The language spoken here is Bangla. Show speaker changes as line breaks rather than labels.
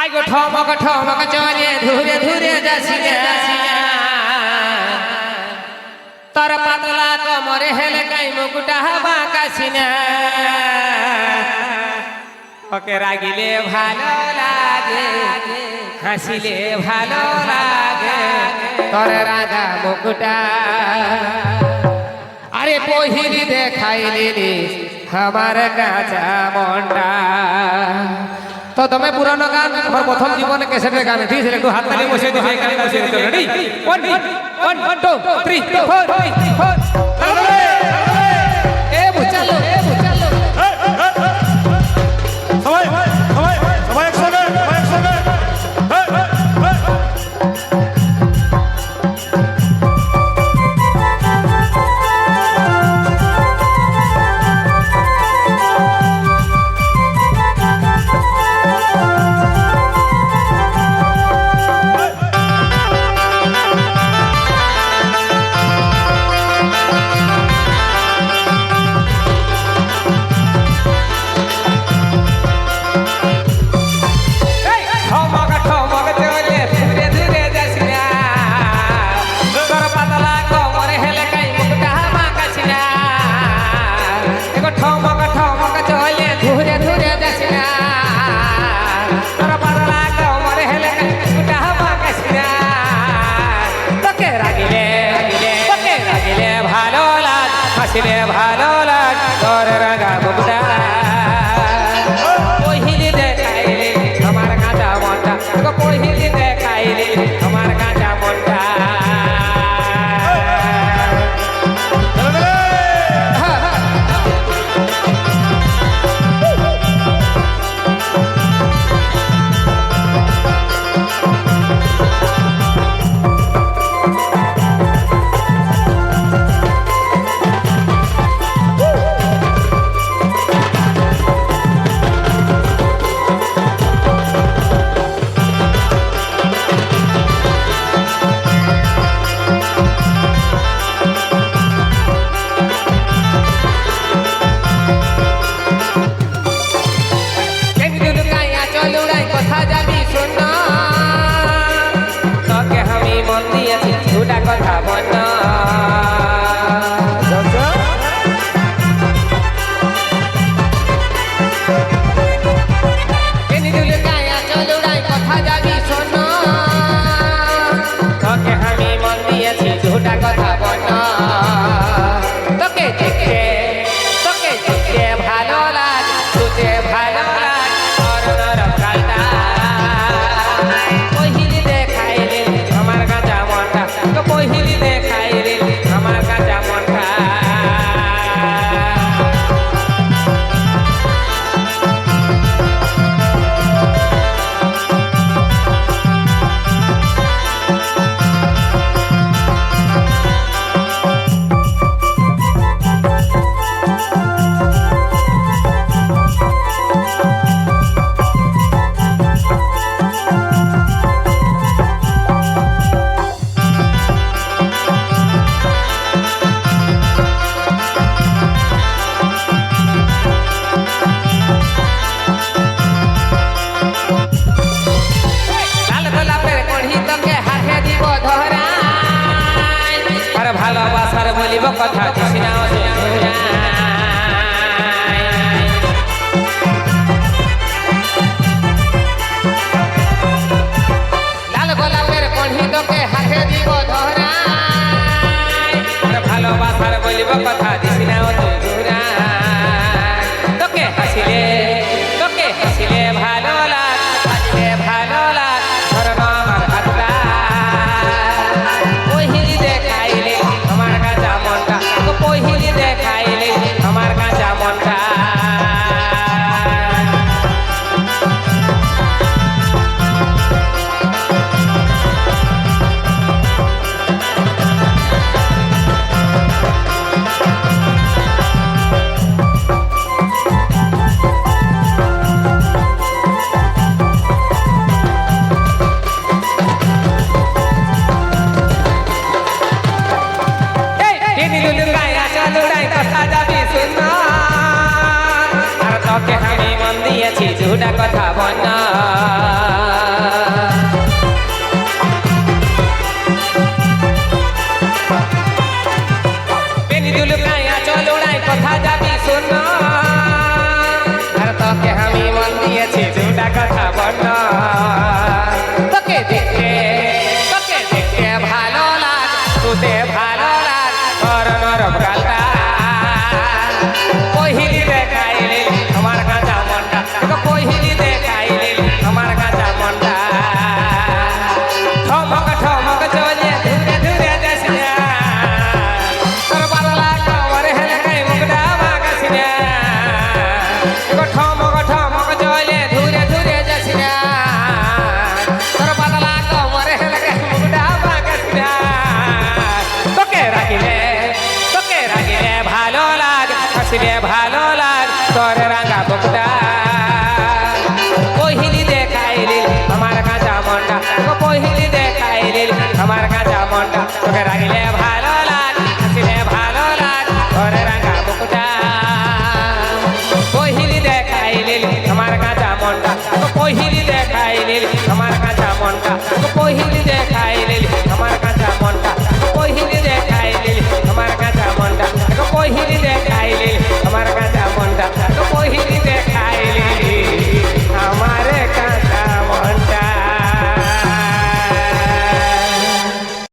আইগো ঠমক ঠমক চলে, ধুরে ধুরে যাসি তোর পাতলা কমরে হেলে কাই মুকুটা বাঁকাসি না ওকে রাগিলে ভালো লাগে, হাসিলে ভালো লাগে, তোর রাধা মুকুটা। আরে পহিলি দেখাইলি আমার কাঁচা মন্ডা তো তুমি পুরানো গান আমার প্রথম জীবনে ক্যাসেটের গান, ঠিক আছে? একটু হাত তালি বসে দিবে বসে দিতে আসলে ভালো লাগ hilly there. কথা দিছি না তুই তোকে আমি মন দিয়েছি দুটা কথা বন্যা ভালো রাত নরম কালটা। কহিলি রে আমার গাঁজা মনটা। তোকে রাগিলে ভালো লাগ, হাসিলে ভালো লাগ, ঘরে রাঙা বুকুটা কহিলি দেখাইলি আমার গাঁজা মনটা, কহিলি দেখাইলি আমার গাঁজা মনটা